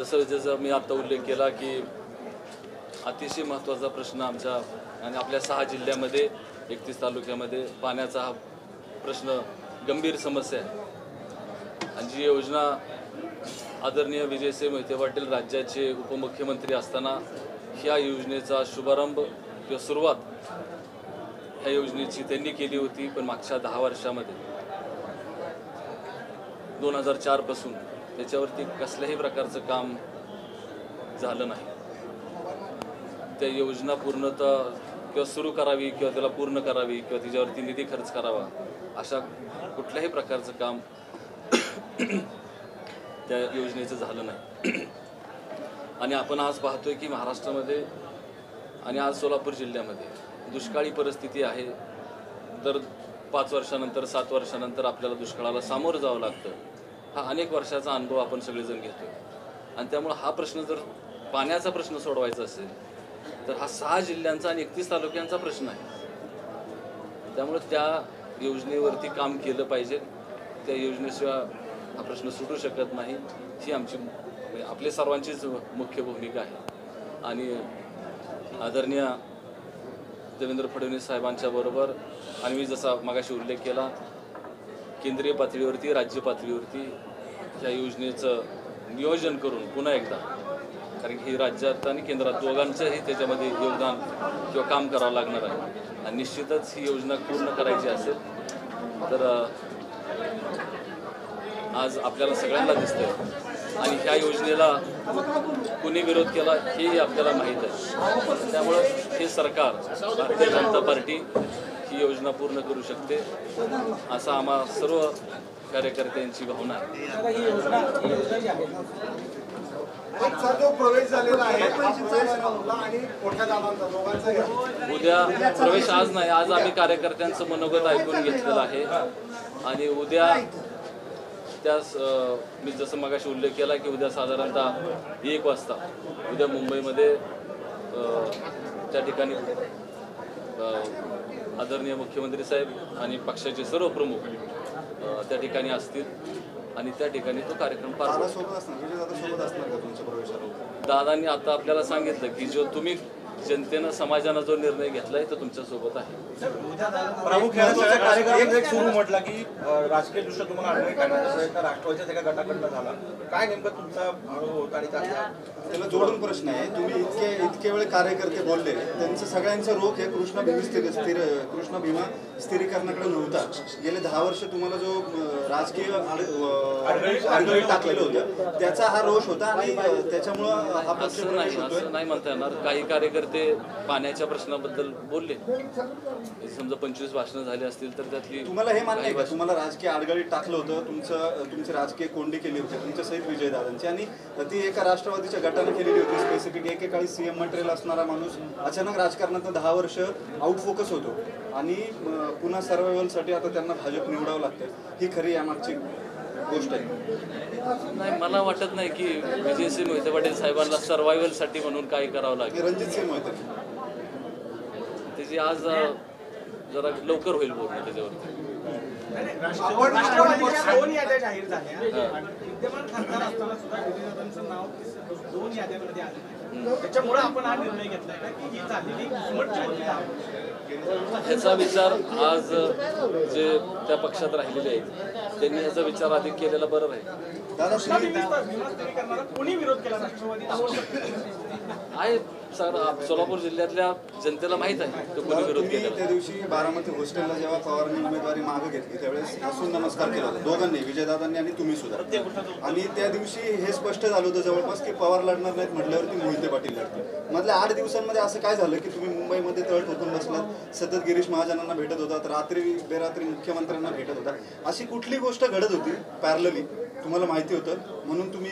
जसं जसं मी आता उल्लेख केला की अतिशय महत्त्वाचा प्रश्न आमच्या आणि आपल्या सहा जिल्ह्यामध्ये एकतीस तालुक्यामध्ये पाण्याचा हा प्रश्न गंभीर समस्या आहे. आणि जी योजना आदरणीय विजयसिंह मोहिते पाटील राज्याचे उपमुख्यमंत्री असताना ह्या योजनेचा शुभारंभ किंवा सुरुवात ह्या योजनेची त्यांनी केली होती पण मागच्या दहा वर्षामध्ये दोन हजार चारपासून त्याच्यावरती कसल्याही प्रकारचं काम झालं नाही. त्या योजना पूर्णतः किंवा सुरू करावी किंवा त्याला पूर्ण करावी किंवा तिच्यावरती निधी खर्च करावा अशा कुठल्याही प्रकारचं काम त्या योजनेचं झालं नाही. आणि आपण आज पाहतोय की महाराष्ट्रामध्ये आणि आज सोलापूर जिल्ह्यामध्ये दुष्काळी परिस्थिती आहे. तर पाच वर्षानंतर सात वर्षानंतर आपल्याला दुष्काळाला सामोरं जावं लागतं. हा अनेक वर्षाचा अनुभव आपण सगळेजण घेतो आणि त्यामुळं हा प्रश्न जर पाण्याचा प्रश्न सोडवायचा असेल तर हा सहा जिल्ह्यांचा आणि एकतीस तालुक्यांचा प्रश्न आहे. त्यामुळं त्या योजनेवरती काम केलं पाहिजे. त्या योजनेशिवाय हा प्रश्न सुटू शकत नाही. ही आमची म्हणजे आपली सर्वांचीच मुख्य भूमिका आहे. आणि आदरणीय देवेंद्र फडणवीस साहेबांच्या बरोबर आणि मी जसा मगाशी उल्लेख केला केंद्रीय पातळीवरती राज्य पातळीवरती ह्या योजनेचं नियोजन करून पुन्हा एकदा कारण की राज्यात आणि केंद्रात दोघांचंही त्याच्यामध्ये योगदान किंवा काम करावं लागणार आहे. आणि निश्चितच ही योजना पूर्ण करायची असेल तर आज आपल्याला सगळ्यांना दिसतंय. आणि ह्या योजनेला कुणी विरोध केला हेही आपल्याला माहीत आहे. त्यामुळं हे सरकार भारतीय जनता पार्टी ही योजना पूर्ण करू शकते असा आम्हा सर्व कार्यकर्त्यांची भावना आहे आजचा जो प्रवेश झालेला आहे प्रवेश आपला आणि मोठ्या दादांचा दोघांचाही आहे. उद्या प्रवेश आज नाही आज आम्ही कार्यकर्त्यांचं मनोगत ऐकून घेतलेलं आहे आणि उद्या त्यास अं, मी जसं मगाशी उल्लेख केला की उद्या साधारणतः एक वाजता उद्या मुंबईमध्ये त्या ठिकाणी आदरणीय मुख्यमंत्री साहेब आणि पक्षाचे सर्व प्रमुख त्या ठिकाणी असतील आणि त्या ठिकाणी तो कार्यक्रम पार दादांनी आता आपल्याला सांगितलं की जो तुम्ही जनतेनं समाजानं जो निर्णय घेतलाय तो तुमच्यासोबत आहे. सुरू म्हटला की राजकीय दृष्ट्या तुम्हाला अडवणी काढण्याचा प्रयत्न राष्ट्रवादीच्या एका गटाकडनं झाला. काय नेमकं तुमचा अनुभव होता आणि त्यातल्या त्याला जोडून प्रश्न आहे. तुम्ही इतके इतके वेळ कार्यकर्ते बोलले. त्यांचं सगळ्यांचं रोख हे कृष्ण भीमा स्थिर स्थिर कृष्ण भीमा स्थिरीकरणाकडे नव्हता. गेले दहा वर्ष तुम्हाला जो राजकीय आड- अं, आडगळीत टाकलेलं होतं त्याचा हा रोष होता आणि त्याच्यामुळं हा असं नाही म्हणता येणार. काही कार्यकर्ते पाण्याच्या प्रश्नाबद्दल बोलले. समजा पंचवीस भाषणं झाली असतील तर त्यातली तुम्हाला हे मान्य आहे काही का? तुम्हाला राजकीय आडगळीत टाकलं होतं तुमचं तुमची राजकीय कोंडी केली होती तुमच्या सहित विजय दादांची आणि ती एका राष्ट्रवादीच्या गटाने केलेली होती स्पेसिफिक एकेकाळी सीएम मटेरियल असणारा माणूस अचानक राजकारणात दहा वर्ष आउट फोकस होतो. आणि पुन्हा सर्वायवलसाठी आता त्यांना भाजप निवडावं लागतं ही खरी यामागची गोष्ट आहे. नाही मला वाटत नाही की विजयसिंह मोहिते पाटील साहेबांना सर्व्हायव्हलसाठी म्हणून काय करावं लागेल. हे रणजित सिंह मोहिते. त्याची आज जरा लवकर होईल बोलणं त्याच्यावरती. जाहीर झाल्या. विद्यमान खासदार असताना सुद्धा नाव दोन याद्यांमध्ये आलं त्याच्यामुळे आपण हा निर्णय घेतलाय. की ही झालेली होती. ह्याचा विचार आज जे त्या पक्षात राहिलेले आहेत त्यांनी ह्याचा विचार अधिक केलेला बरं राहील कोणी विरोध केला राष्ट्रवादी आहे. सर सोलापूर जिल्ह्यातल्या जनतेला माहीत आहे तो कोणी विरोध त्या दिवशी बारामती हॉस्टेलला जेव्हा पवारांनी उमेदवारी मागे घेतली त्यावेळेस हसून नमस्कार केला होता. दोघांनी विजयदादांनी आणि तुम्ही सुद्धा. आणि त्या दिवशी हे स्पष्ट झालं होतं जवळपास की पवार लढणार नाहीत म्हटल्यावरती मोहिते पाटील लढतील. मधल्या आठ दिवसांमध्ये असं काय झालं की तुम्ही मुंबईमध्ये तळ ठोकून बसलात सतत गिरीश महाजनांना भेटत होतात रात्री बेरात्री मुख्यमंत्र्यांना भेटत होता अशी कुठली गोष्ट घडत होती पॅरलली तुम्हाला माहिती होतं म्हणून तुम्ही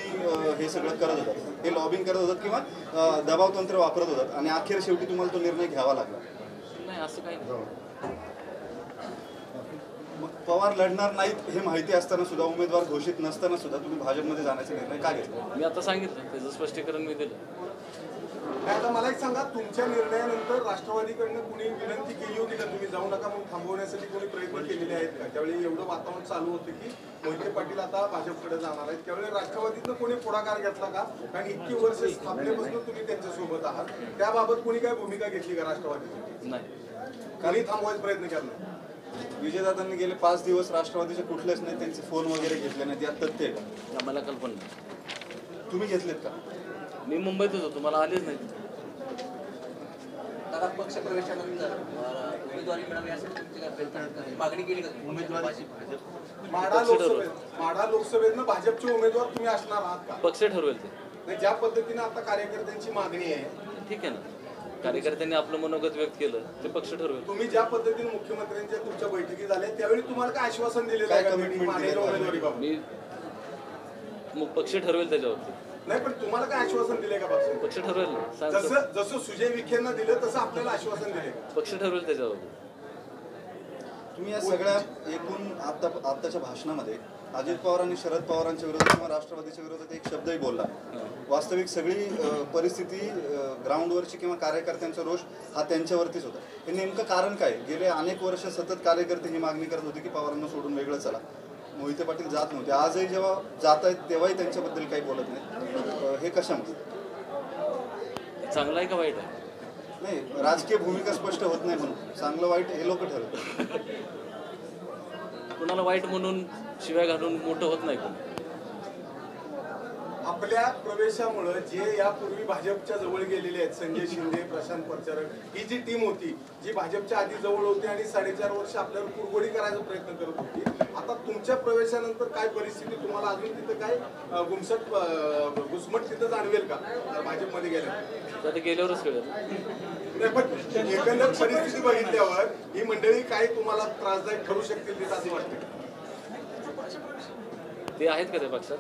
हे सगळं करत होतात हे लॉबिंग करत होतात किंवा दबाव तंत्र वापरत होतात आणि अखेर शेवटी तुम्हाला तो निर्णय घ्यावा लागला. नाही असं काही नाही. मग पवार लढणार नाहीत हे माहिती असताना सुद्धा उमेदवार घोषित नसताना सुद्धा तुम्ही भाजपमध्ये जाण्याचा निर्णय का घेतला? मी आता सांगितलं त्याचं स्पष्टीकरण मी दिलं. आता मला एक सांगा तुमच्या निर्णयानंतर राष्ट्रवादीकडनं कुणी विनंती केली होती का तुम्ही? जाऊ नका म्हणून थांबवण्यासाठी कोणी प्रयत्न केलेले आहेत का? त्यावेळी एवढं वातावरण चालू होतं की मोहिते पाटील आता भाजपकडे जाणार आहेत. त्यावेळी राष्ट्रवादीतनं कोणी पुढाकार घेतला का? कारण इतकी वर्ष स्थापनेपासून तुम्ही त्यांच्यासोबत आहात. त्याबाबत कोणी काय भूमिका घेतली का राष्ट्रवादीची? नाही. कोणी थांबवायचा प्रयत्न केला. विजयदादांनी गेले पाच दिवस राष्ट्रवादीचे कुठलेच नाही त्यांचे फोन वगैरे घेतले नाहीत. यात तथ्य आहे का? आम्हाला कल्पना नाही. तुम्ही घेतलेत का? मी मुंबईतच होतो मला आलेच नाही. दादा पक्ष प्रवेशानंतर अ, उमेदवारी मिळावी यासाठी तुमची काय प्रयत्न आहेत का? मागणी केली का तुम्ही? उमेदवारी माढा लोकसभेत माढा लोकसभेतनं भाजपचे उमेदवार तुम्ही असणार आहात का? पक्ष ठरवेल ते. नाही, ज्या पद्धतीने आता कार्यकर्त्यांची मागणी आहे ठीक आहे ना. कार्यकर्त्यांनी आपलं मनोगत व्यक्त केलं ते पक्ष ठरवेल. तुम्ही ज्या पद्धतीने मुख्यमंत्र्यांच्या तुमच्या बैठकी झाल्या त्यावेळी तुम्हाला काय आश्वासन दिले काय जाईल commitment मानेच्या दिलं? उमेदवारीबाबत मी मग पक्ष ठरवेल त्याच्यावरती. नाही पण तुम्हाला काय आश्वासन दिले का पक्ष पक्ष ठरवेल ना सांगतो. जसं जसं सुजय विखेंना दिलं तसं आपल्याला आश्वासन दिले का पक्ष ठरवेल त्याच्यावरती तुम्ही या सगळ्या एकूण आता आताच्या भाषणामध्ये अजित पवार आणि शरद पवारांच्या विरोधात किंवा राष्ट्रवादीच्या विरोधात एक शब्दही बोलला. वास्तविक सगळी अ, परिस्थिती अ, ग्राउंडवरची किंवा कार्यकर्त्यांचा रोष हा त्यांच्यावरतीच होता. हे नेमकं कारण काय? गेले अनेक वर्ष सतत कार्यकर्ते ही मागणी करत होते की पवारांना सोडून वेगळं चला. मोहिते पाटील जात नव्हते. आजही जेव्हा जात आहेत तेव्हाही त्यांच्याबद्दल काही बोलत नाही हे कशामुळे चांगलं आहे का वाईट आहे? नाही राजकीय भूमिका स्पष्ट होत नाही म्हणून. चांगलं वाईट हे लोक ठरवतात. कुणाला वाईट म्हणून शिव्या घालून मोठं होत नाही कोण? आपल्या प्रवेशामुळं जे यापूर्वी भाजपच्या जवळ गेलेले आहेत संजय शिंदे प्रशांत परचारक ही जी टीम होती जी भाजपच्या आधी जवळ होती आणि साडेचार वर्ष आपल्यावर कुरगोडी करायचा प्रयत्न करत होती आता तुमच्या प्रवेशानंतर काय परिस्थिती तुम्हाला अजून तिथं काय अं, घुसमट तिथं जाणवेल का भाजपमध्ये गेल्या ते गेल्यावरच कळेल. नाही पण एकंदर परिस्थिती बघितल्यावर ही मंडळी काय तुम्हाला त्रासदायक ठरू शकतील असं वाटतं? ते आहेत का त्या पक्षात?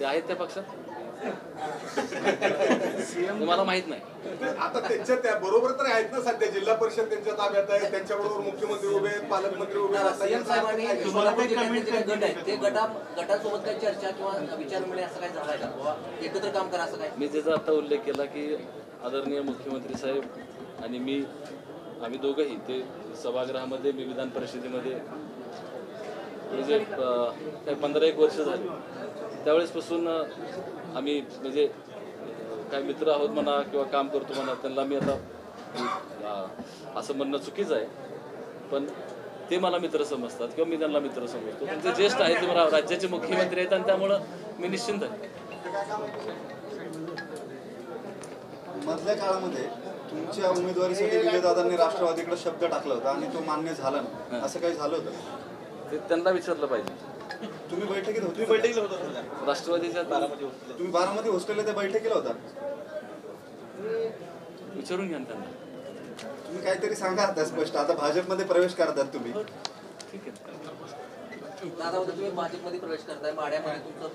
ते आहेत त्या पक्षात? ते मला माहीत नाही. आता त्यांच्या त्या बरोबर तर आहेत ना सध्या. जिल्हा परिषद त्यांच्या ताब्यात आहे. त्यांच्याबरोबर मुख्यमंत्री उभे आहेत पालकमंत्री उभे आहेत. सीएम साहेबांनी काय- काही गट आहेत. ते गटा गटांसोबत काही चर्चा किंवा विचार मिळणे असं काही झालंय का? एकत्र काम करा असं काय मी त्याचा आता उल्लेख केला की आदरणीय मुख्यमंत्री साहेब आणि मी आम्ही दोघंही ते सभागृहामध्ये मी विधान परिषदेमध्ये म्हणजे काही पंधरा एक वर्ष झाली. त्यावेळेसपासून आम्ही म्हणजे काय मित्र आहोत म्हणा किंवा काम करतो म्हणा त्यांना मी आता असं म्हणणं चुकीचं आहे. पण ते मला मित्र समजतात किंवा मी त्यांना मित्र समजतो. पण ते ज्येष्ठ आहेत ते मला राज्याचे मुख्यमंत्री आहेत आणि त्यामुळं मी निश्चिंत आहे. मधल्या काळामध्ये तुमच्या उमेदवारीसाठी विजयदादांनी राष्ट्रवादीकडे शब्द टाकला होता आणि तो मान्य झाला नाही. असं काही झालं होतं? ते त्यांना विचारलं पाहिजे. तुम्ही बैठकीत होते बैठकीला होता राष्ट्रवादीच्या तुम्ही बारामती हॉस्टेलला त्या बैठकीला होता? विचारून घ्या ना त्यांना. तुम्ही काहीतरी सांगा आता स्पष्ट. आता भाजपमध्ये प्रवेश करतात तुम्ही. ठीक आहे. दादा होता तुम्ही भाजपमध्ये प्रवेश करताय. माड्यामध्ये तुमचं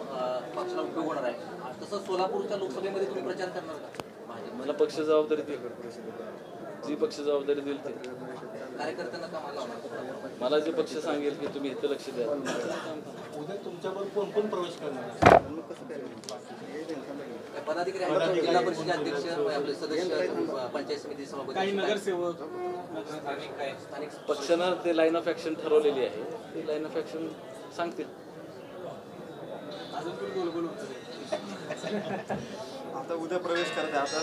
पक्षाला उपयोग होणार आहे. तसं सोलापूरच्या लोकसभेमध्ये तुम्ही प्रचार करणार का? भाजप मला पक्ष जबाबदारी देईल जी पक्ष जबाबदारी देईल ते. मला जे पक्ष सांगेल की तुम्ही इथं लक्ष द्या. उद्या तुमच्यावर कोण कोण प्रवेश करणार? पदाधिकारी आहेत जिल्हा परिषद अध्यक्ष आपले सदस्य पंचायत समिती सभापती. काही काय? नगरसेवक स्थानिक पक्षानं ते लाईन ऑफ ऍक्शन ठरवलेली आहे. ते लाईन ऑफ ऍक्शन सांगतील. अजून पण आता उद्या प्रवेश करते. आता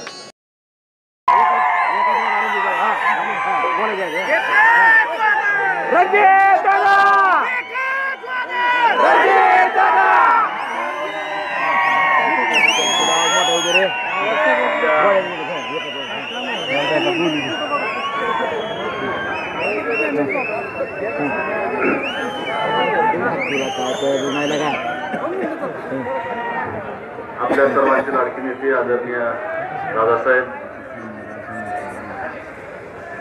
आपल्या सर्वांचे लाडकी नेते आदरणीय दादासाहेब.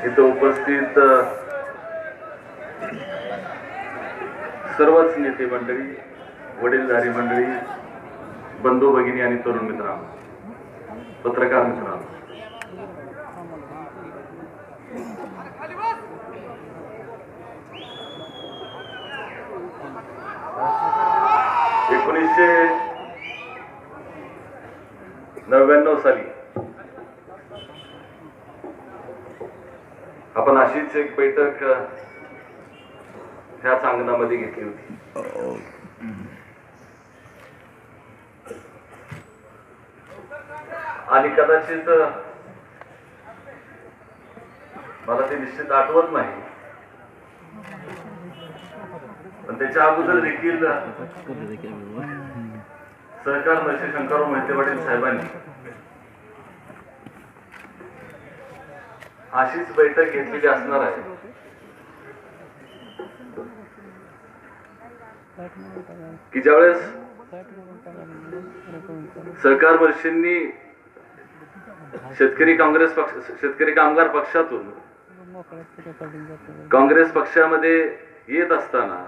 इथं उपस्थित सर्वच नेते मंडळी वडीलधारी मंडळी बंधू भगिनी आणि तरुण मित्रांनो पत्रकार मित्रांनो एकोणीसशे नव्याण्णव साली आपण अशीच एक बैठक त्याच अंगणामध्ये घेतली होती. आणि कदाचित मला ते निश्चित आठवत नाही. पण त्याच्या अगोदर देखील सहकार मंत्री शंकरराव मोहिते पाटील साहेबांनी अशीच बैठक घेतलेली असणार आहे. की ज्यावेळेस सहकार वर्षींनी शेतकरी काँग्रेस पक्ष शेतकरी कामगार पक्षातून काँग्रेस पक्षामध्ये येत असताना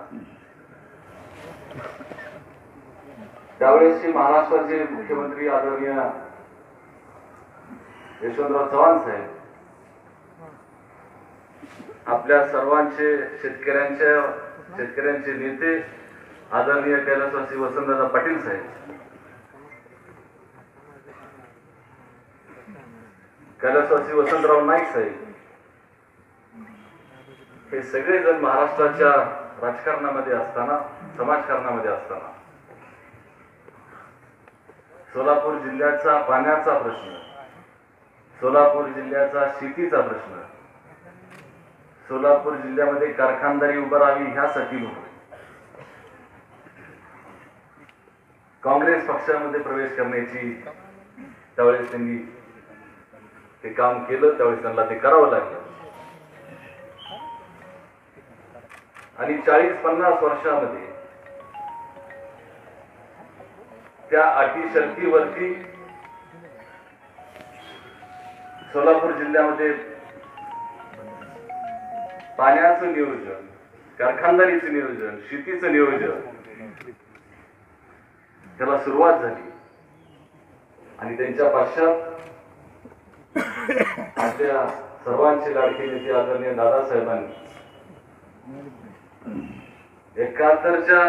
त्यावेळेसचे महाराष्ट्राचे मुख्यमंत्री आदरणीय यशवंतराव चव्हाण साहेब आपल्या सर्वांचे शेतकऱ्यांच्या शेतकऱ्यांचे नेते आदरणीय कैलासवासी वसंतदादा पाटील साहेब. कैलासवासी वसंतराव नाईक साहेब. हे सगळेजण महाराष्ट्राच्या राजकारणामध्ये असताना समाजकारणामध्ये असताना. सोलापूर जिल्ह्याचा पाण्याचा प्रश्न सोलापूर जिल्ह्याचा शेतीचा प्रश्न सोलापूर जिल्ह्यामध्ये कारखानदारी उभं राहावी ह्यासाठी म्हणून. काँग्रेस पक्षामध्ये प्रवेश करण्याची त्यावेळेस त्यांनी ते काम केलं त्यावेळेस त्यांना ते करावं लागलं. आणि चाळीस पन्नास वर्षामध्ये त्या अटी शर्तीवरती सोलापूर जिल्ह्यामध्ये पाण्याचं नियोजन कारखानदारीचं नियोजन शेतीचं नियोजन त्याला सुरुवात झाली. आणि त्यांच्या पश्चात आपल्या सर्वांचे लाडके नेते आदरणीय दादासाहेबांनी एकाहत्तरच्या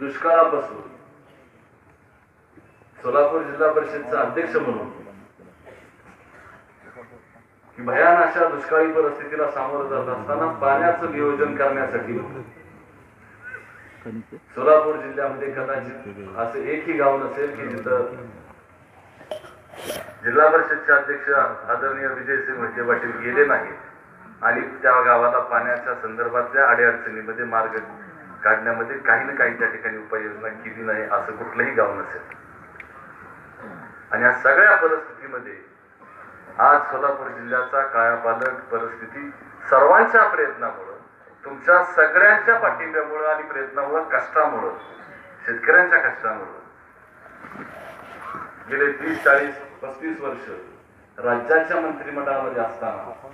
दुष्काळापासून सोलापूर जिल्हा परिषदचा अध्यक्ष म्हणून भयान अशा दुष्काळी परिस्थितीला सामोरं जात असताना पाण्याचं नियोजन करण्यासाठी सोलापूर जिल्ह्यामध्ये कदाचित असं एकही गाव नसेल की जिथं जिल्हा परिषदचे अध्यक्ष आदरणीय विजयसिंह म्हणजे पाटील गेले नाहीत आणि त्या गावाला पाण्याच्या संदर्भातल्या अडीअडचणीमध्ये मार्ग काढण्यामध्ये काही ना काही त्या ठिकाणी उपाययोजना केली नाही असं कुठलंही गाव नसेल. आणि या सगळ्या परिस्थितीमध्ये आज सोलापूर जिल्ह्याचा कायापालट परिस्थिती सर्वांच्या प्रयत्नामुळं तुमच्या सगळ्यांच्या पाठिंब्यामुळं आणि प्रयत्नामुळं कष्टामुळं शेतकऱ्यांच्या कष्टामुळं. गेले तीस चाळीस पस्तीस वर्ष राज्याच्या मंत्रिमंडळामध्ये असताना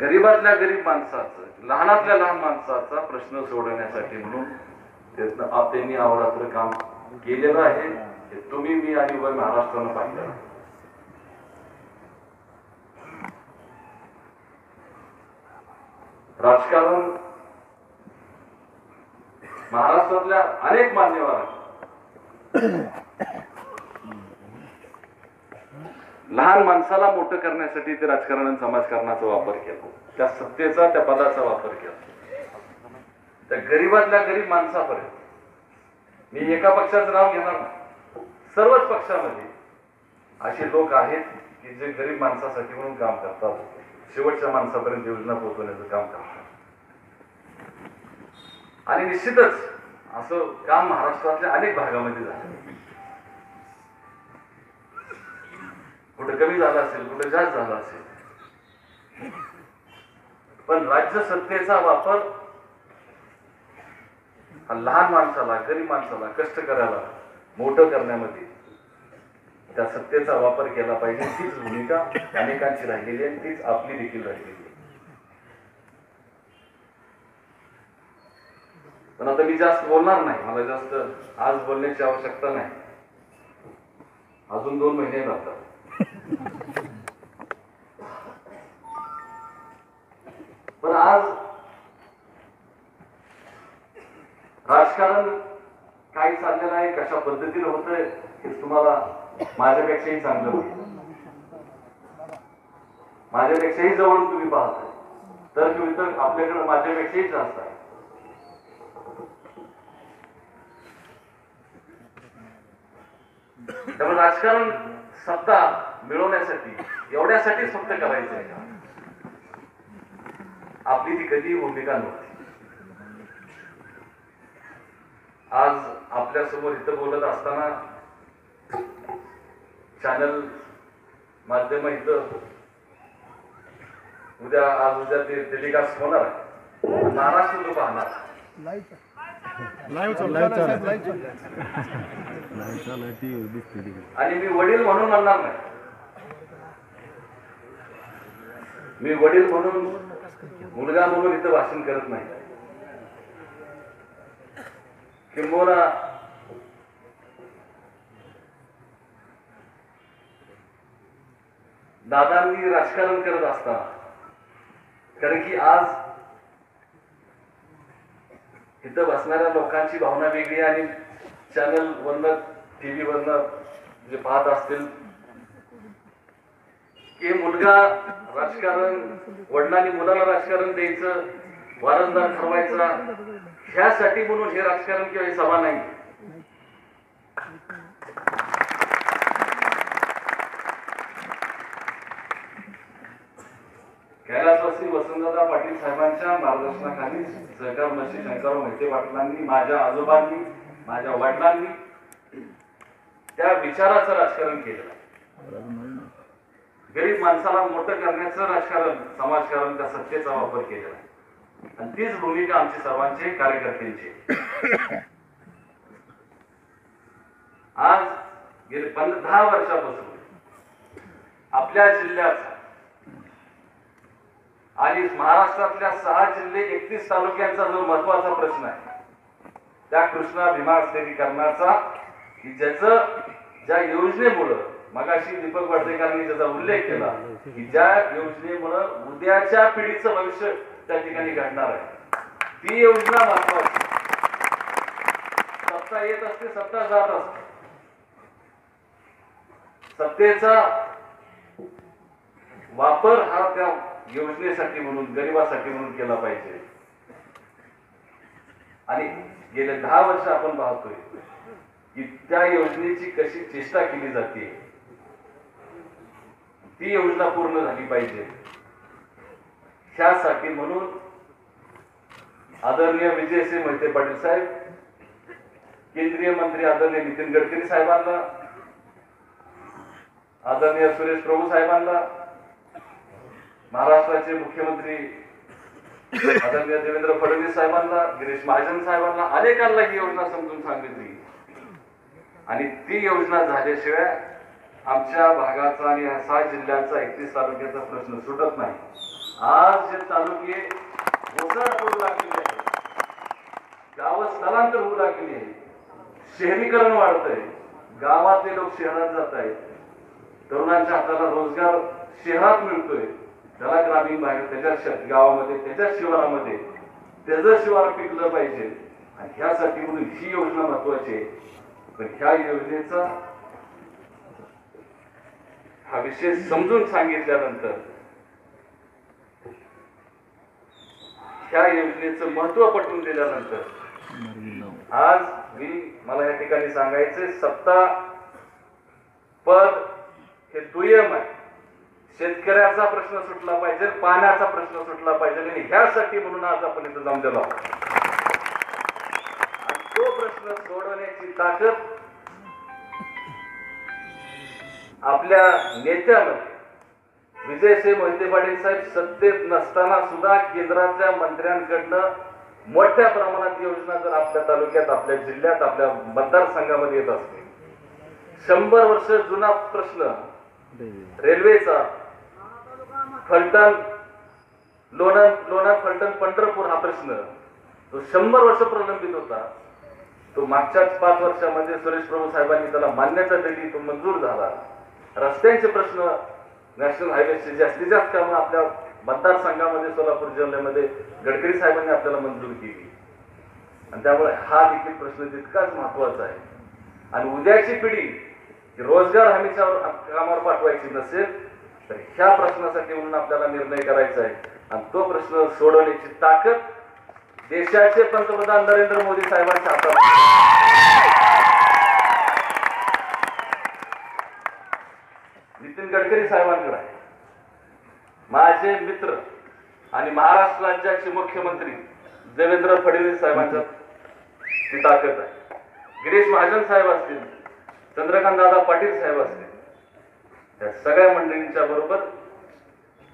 गरीबातल्या गरीब माणसाचं लहानातल्या लहान माणसाचा प्रश्न सोडवण्यासाठी म्हणून त्यांनी अहोरात्र काम केलेलं आहे. हे तुम्ही मी आणि उभं महाराष्ट्रानं पाहिलं राजकारण महाराष्ट्रातल्या अनेक मान्यवर लहान माणसाला मोठं करण्यासाठी ते राजकारणाने समाजकारणाचा वापर केला. त्या सत्तेचा त्या पदाचा वापर केला. त्या गरीबातल्या गरीब माणसापर्यंत. मी एका पक्षाचं नाव घेणार नाही. सर्वच पक्षामध्ये असे लोक आहेत की जे गरीब माणसासाठी म्हणून काम करतात. शेवटच्या माणसापर्यंत योजना पोहोचवण्याचं काम करतात. आणि निश्चितच असं काम महाराष्ट्रातल्या अनेक भागामध्ये झालं. कुठं कमी झालं असेल कुठं जास्त झालं असेल. पण राज्य सत्तेचा वापर हा लहान माणसाला गरीब माणसाला कष्ट करायला मोठं करण्यामध्ये त्या सत्तेचा वापर केला पाहिजे. तीच भूमिका अनेकांची राहिलेली आहे. तीच आपली देखील राहिलेली आहे. पण आता मी जास्त बोलणार नाही. मला जास्त आज बोलण्याची आवश्यकता नाही. अजून दोन महिने लागतात पण आज राजकारण काय चाललेलं आहे. कशा पद्धतीने होतंय हे तुम्हाला माझ्यापेक्षाही चांगलं होईल माझ्यापेक्षाही जवळून तुम्ही पाहताय. तर तुम्ही तर आपल्याकडे माझ्यापेक्षाही जास्त आहे. त्यामुळे राजकारण सत्ता मिळवण्यासाठी एवढ्यासाठीच फक्त करायचं आहे का? आपली ती कधी भूमिका नव्हती. आज आपल्यासमोर इथं बोलत असताना चॅनल माध्यम इथं. उद्या आज उद्या ते टेलिकास्ट होणार. महाराष्ट्र तो पाहणार आणि मी वडील म्हणून म्हणणार नाही. मी वडील म्हणून मुलगा म्हणून इथं भाषण करत नाही. किंबहुना दादांनी राजकारण करत असताना. कारण की आज इथं बसणाऱ्या लोकांची भावना वेगळी आणि चॅनल वरनं टीव्ही वरनं जे पाहत असतील की मुलगा राजकारण वडिलांनी मुलाला राजकारण द्यायचं वारंवार ठरवायचा ह्यासाठी म्हणून हे राजकारण किंवा हे सभा नाही. कैलासवासी वसंतदादा पाटील साहेबांच्या मार्गदर्शनाखाली सहकार मंत्री शंकरराव मोहिते पाटलांनी माझ्या आजोबांनी माझ्या वडिलांनी त्या विचाराचं राजकारण केलं. गरीब माणसाला मोठं करण्याचं राजकारण समाजकारण त्या सत्तेचा वापर केलेला आहे. आणि तीच भूमिका आमची सर्वांची कार्यकर्त्यांची आज गेले पंधरा दहा वर्षापासून आपल्या जिल्ह्याचा आणि महाराष्ट्रातल्या सहा जिल्हे एकतीस तालुक्यांचा जो महत्त्वाचा प्रश्न आहे त्या कृष्णा भीमा स्थिरीकरणाचा की ज्याचं ज्या योजनेमुळं मगाशी दीपक वाडदेकरांनी ज्याचा उल्लेख केला की ज्या योजनेमुळं उद्याच्या पिढीचं भविष्य त्या ठिकाणी घडणार आहे. ती योजना महत्वाची सत्ता येत असते सत्ता जात असते. सत्तेचा वापर हा त्या योजनेसाठी म्हणून गरिबासाठी म्हणून केला पाहिजे. आणि गेले दहा वर्ष आपण पाहतोय की त्या योजनेची कशी चेष्टा केली जाते ती योजना पूर्ण झाली पाहिजे. त्यासाठी म्हणून आदरणीय विजयसिंह मोहिते पाटील साहेब केंद्रीय मंत्री आदरणीय नितीन गडकरी साहेबांना आदरणीय सुरेश प्रभू साहेबांना महाराष्ट्राचे मुख्यमंत्री आदरणीय देवेंद्र फडणवीस साहेबांना गिरीश महाजन साहेबांना अनेकांना ही योजना समजून सांगितली. आणि ती योजना झाल्याशिवाय आमच्या भागाचा आणि सहा जिल्ह्यांचा एकतीस तालुक्याचा प्रश्न सुटत नाही. आज जे तालुके घोसळ पडू लागलेले आहेत गावं स्थलांतर होऊ लागलेली आहे शहरीकरण वाढतंय गावातले लोक शहरात जात आहेत तरुणांच्या हाताला रोजगार शहरात मिळतोय त्याला ग्रामीण भागात त्याच्या गावामध्ये त्याच्या शिवारामध्ये त्याचं शिवार पिकलं पाहिजे. आणि ह्यासाठी म्हणून ही योजना महत्वाची आहे. पण ह्या योजनेचा हा विषय समजून सांगितल्यानंतर ह्या योजनेचं महत्त्व पटवून दिल्यानंतर आज मी मला या ठिकाणी सांगायचं सत्ता पद हे दुय्यम आहे. शेतकऱ्याचा प्रश्न सुटला पाहिजे पाण्याचा प्रश्न सुटला पाहिजे. आणि ह्यासाठी म्हणून आज आपण इथं जमलेलो आहोत. तो प्रश्न सोडवण्याची ताकद आपल्या नेत्यामध्ये विजयसिंह मोहिते पाटील साहेब सत्तेत नसताना सुद्धा केंद्रातल्या मंत्र्यांकडनं मोठ्या प्रमाणात योजना जर आपल्या तालुक्यात आपल्या जिल्ह्यात आपल्या मतदारसंघामध्ये येत असते शंभर वर्ष जुना प्रश्न रेल्वेचा फलटण लोणंद लोणार फलटण पंढरपूर हा प्रश्न. तो शंभर वर्ष प्रलंबित होता. तो मागच्याच पाच वर्षामध्ये सुरेश प्रभू साहेबांनी त्याला मान्यता दिली तो मंजूर झाला. रस्त्यांचे प्रश्न नॅशनल हायवेचे जास्तीत जास्त कामं आपल्या मतदारसंघामध्ये सोलापूर जिल्ह्यामध्ये गडकरी साहेबांनी आपल्याला मंजूर केली. आणि त्यामुळे हा देखील प्रश्न तितकाच महत्त्वाचा आहे. आणि उद्याची पिढी रोजगार हमीच्या कामावर पाठवायची नसेल तर ह्या प्रश्नासाठी म्हणून आपल्याला निर्णय करायचा आहे. आणि तो प्रश्न सोडवण्याची ताकद देशाचे पंतप्रधान नरेंद्र मोदी साहेबांच्या हातात नितीन गडकरी साहेबांकडे आहे. माझे मित्र आणि महाराष्ट्र राज्याचे मुख्यमंत्री देवेंद्र फडणवीस साहेबांच्या ती ताकद आहे. गिरीश महाजन साहेब असतील चंद्रकांत दादा पाटील साहेब असतील त्या सगळ्या मंडळींच्या बरोबर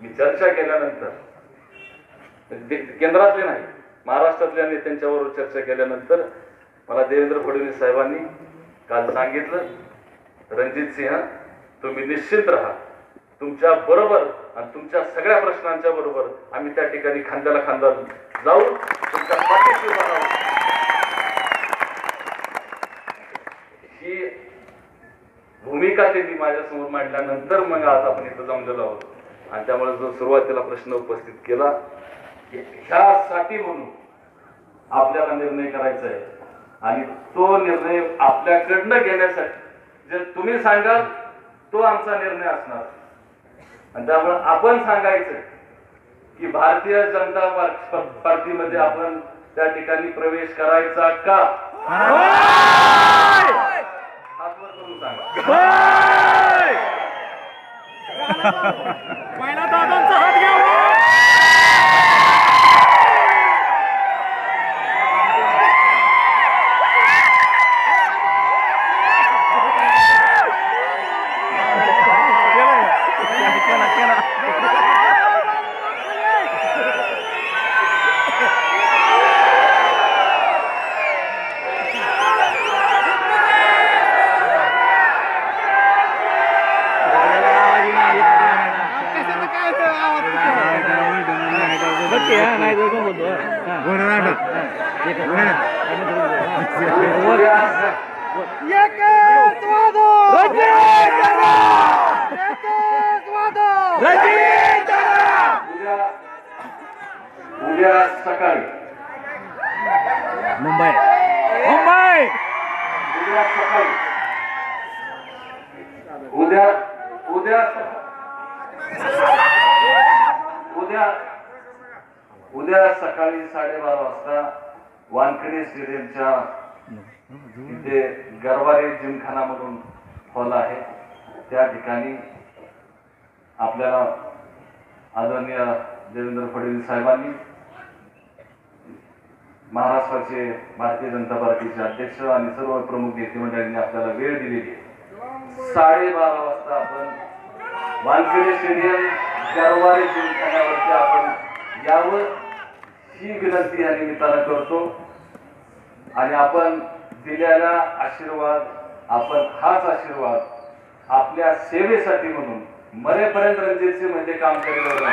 मी चर्चा केल्यानंतर केंद्रातले नाही महाराष्ट्रातल्या नेत्यांच्याबरोबर चर्चा केल्यानंतर मला देवेंद्र फडणवीस साहेबांनी काल सांगितलं रणजित सिंह तुम्ही निश्चित राहा. तुमच्या बरोबर आणि तुमच्या सगळ्या प्रश्नांच्या बरोबर आम्ही त्या ठिकाणी खांद्याला खांदा जाऊन तुमच्या पाठीशी उभा राहू ही भूमिका त्यांनी माझ्यासमोर मांडल्यानंतर मग आज आपण इथं जमलेलो आहोत. आणि त्यामुळे जो सुरुवातीला प्रश्न उपस्थित केला ह्यासाठी म्हणून आपल्याला निर्णय करायचा आहे. आणि तो निर्णय आपल्याकडनं घेण्यासाठी जर तुम्ही सांगाल तो आमचा निर्णय असणार. आणि त्यामुळे आपण सांगायचं की भारतीय जनता पार्टीमध्ये आपण त्या ठिकाणी प्रवेश करायचा का? करून सांगा. उद्या उद्या सकाळी. मुंबई. मुंबई! उद्या सकाळी. उद्या उद्या उद्या उद्या सकाळी साडेबारा वाजता वानखेडे स्टेडियमच्या इथे गरवारे जिमखाना म्हणून हॉल आहे. त्या ठिकाणी आपल्याला आदरणीय देवेंद्र फडणवीस साहेबांनी महाराष्ट्राचे भारतीय जनता पार्टीचे अध्यक्ष आणि सर्व प्रमुख नेते मंडळींनी आपल्याला वेळ दिलेली आहे. साडेबारा वाजता आपण वानखेडे स्टेडियम गरवारे जिमखान्यावरती आपण यावं ही विनंती या निमित्तानं करतो. आणि आपण दिलेला आशीर्वाद आपण हाच आशीर्वाद आपल्या सेवेसाठी म्हणून मरेपर्यंत रणजितसिंह म्हणजे काम केलेलं